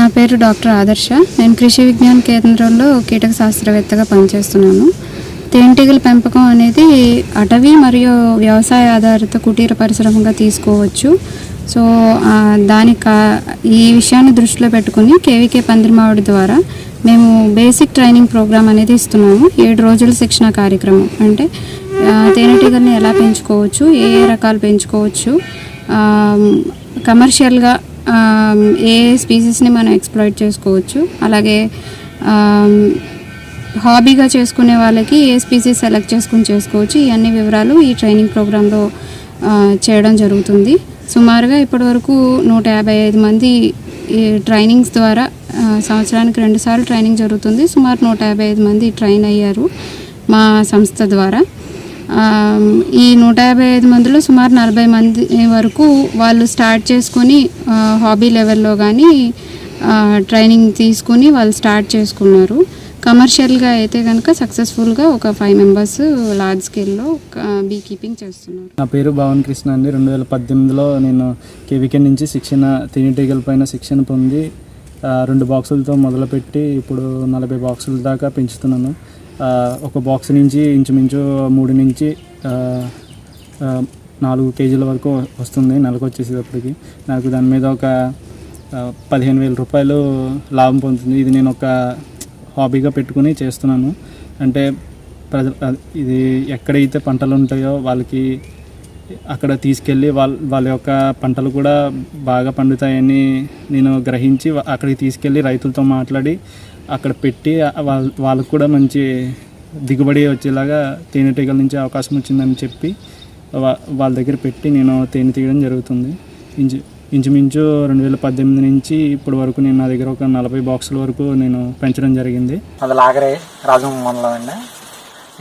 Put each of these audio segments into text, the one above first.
నా పేరు డాక్టర్ ఆదర్శ. నేను కృషి విజ్ఞాన కేంద్రంలో కీటక శాస్త్రవేత్తగా పనిచేస్తున్నాను. తేనెటీగల పెంపకం అనేది అటవీ మరియు వ్యవసాయ ఆధారిత కుటీర పరిశ్రమగా తీసుకోవచ్చు. సో దాని కా ఈ విషయాన్ని దృష్టిలో పెట్టుకుని కేవీకే పందిరిమావిడి ద్వారా మేము బేసిక్ ట్రైనింగ్ ప్రోగ్రామ్ అనేది ఇస్తున్నాము. ఏడు రోజుల శిక్షణ కార్యక్రమం. అంటే తేనెటీగల్ని ఎలా పెంచుకోవచ్చు ఏ ఏ రకాలు పెంచుకోవచ్చు కమర్షియల్గా ఏ స్పీసీస్ని మనం ఎక్స్ప్లాయిట్ చేసుకోవచ్చు. అలాగే హాబీగా చేసుకునే వాళ్ళకి ఏ స్పీసీస్ సెలెక్ట్ చేసుకుని చేసుకోవచ్చు. ఇవన్నీ వివరాలు ఈ ట్రైనింగ్ ప్రోగ్రాంలో చేయడం జరుగుతుంది. సుమారుగా ఇప్పటివరకు నూట యాభై ఐదు మంది ఈ ట్రైనింగ్స్ ద్వారా సంవత్సరానికి రెండుసార్లు ట్రైనింగ్ జరుగుతుంది. సుమారు నూట యాభై ఐదు మంది ట్రైన్ అయ్యారు మా సంస్థ ద్వారా. ఈ నూట యాభై ఐదు మందిలో సుమారు నలభై మంది వరకు వాళ్ళు స్టార్ట్ చేసుకొని హాబీ లెవెల్లో కానీ ట్రైనింగ్ తీసుకుని వాళ్ళు స్టార్ట్ చేసుకున్నారు. కమర్షియల్గా అయితే కనుక సక్సెస్ఫుల్గా ఒక ఫైవ్ మెంబర్స్ లార్జ్ స్కేల్లో బీ కీపింగ్ చేస్తున్నారు. నా పేరు భవన్ కృష్ణ అండి. రెండు వేల పద్దెనిమిదిలో నేను కేవీకే నుంచి శిక్షణ తేనెటీగల పైన శిక్షణ పొంది రెండు బాక్సులతో మొదలుపెట్టి ఇప్పుడు నలభై బాక్సుల దాకా పెంచుతున్నాను. ఒక బాక్స్ నుంచి ఇంచుమించు మూడు నుంచి నాలుగు కేజీల వరకు వస్తుంది నెలకు వచ్చేసేటప్పటికి. నాకు దాని మీద ఒక పదిహేను వేల రూపాయలు లాభం పొందుతుంది. ఇది నేను ఒక హాబీగా పెట్టుకుని చేస్తున్నాను. అంటే ప్రజ ఇది ఎక్కడైతే పంటలు ఉంటాయో వాళ్ళకి అక్కడ తీసుకెళ్ళి వాళ్ళ వాళ్ళ యొక్క పంటలు కూడా బాగా పండుతాయని నేను గ్రహించి అక్కడికి తీసుకెళ్ళి రైతులతో మాట్లాడి అక్కడ పెట్టి వాళ్ళ వాళ్ళకు కూడా మంచి దిగుబడి వచ్చేలాగా తేనెటీగల నుంచి అవకాశం వచ్చిందని చెప్పి వాళ్ళ దగ్గర పెట్టి నేను తేనె తీయడం జరుగుతుంది. ఇంచు ఇంచుమించు రెండు వేల పద్దెనిమిది నుంచి ఇప్పటి వరకు నేను నా దగ్గర ఒక నలభై బాక్సుల వరకు నేను పెంచడం జరిగింది. అది లాగరే రాజం మండలం అండి.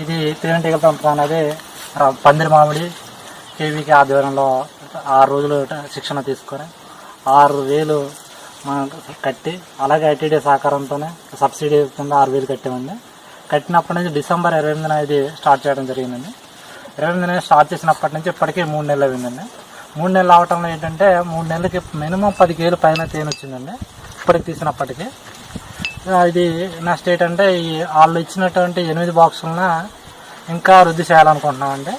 ఇది తేనెటీగల పెంపకం అనేది పందిరి మామిడి కేవీకి ఆధ్వర్యంలో ఆరు రోజులు శిక్షణ తీసుకొని ఆరు వేలు కట్టి అలాగే ఐటీడీ సహకారంతోనే సబ్సిడీ కింద ఆరు వేలు కట్టామండి. కట్టినప్పటి నుంచి డిసెంబర్ ఇరవై ఎనిమిదిన ఇది స్టార్ట్ చేయడం జరిగిందండి. ఇరవై ఎనిమిదిన స్టార్ట్ చేసినప్పటి నుంచి ఇప్పటికే మూడు నెలలు అయిందండి. మూడు నెలలు అవటంలో ఏంటంటే మూడు నెలలకి మినిమం పది కేలు పైన తేనె వచ్చిందండి ఇప్పటికి తీసినప్పటికీ. ఇది నెక్స్ట్ ఏంటంటే ఈ వాళ్ళు ఇచ్చినటువంటి ఎనిమిది బాక్సులను ఇంకా వృద్ధి చేయాలనుకుంటున్నామండి.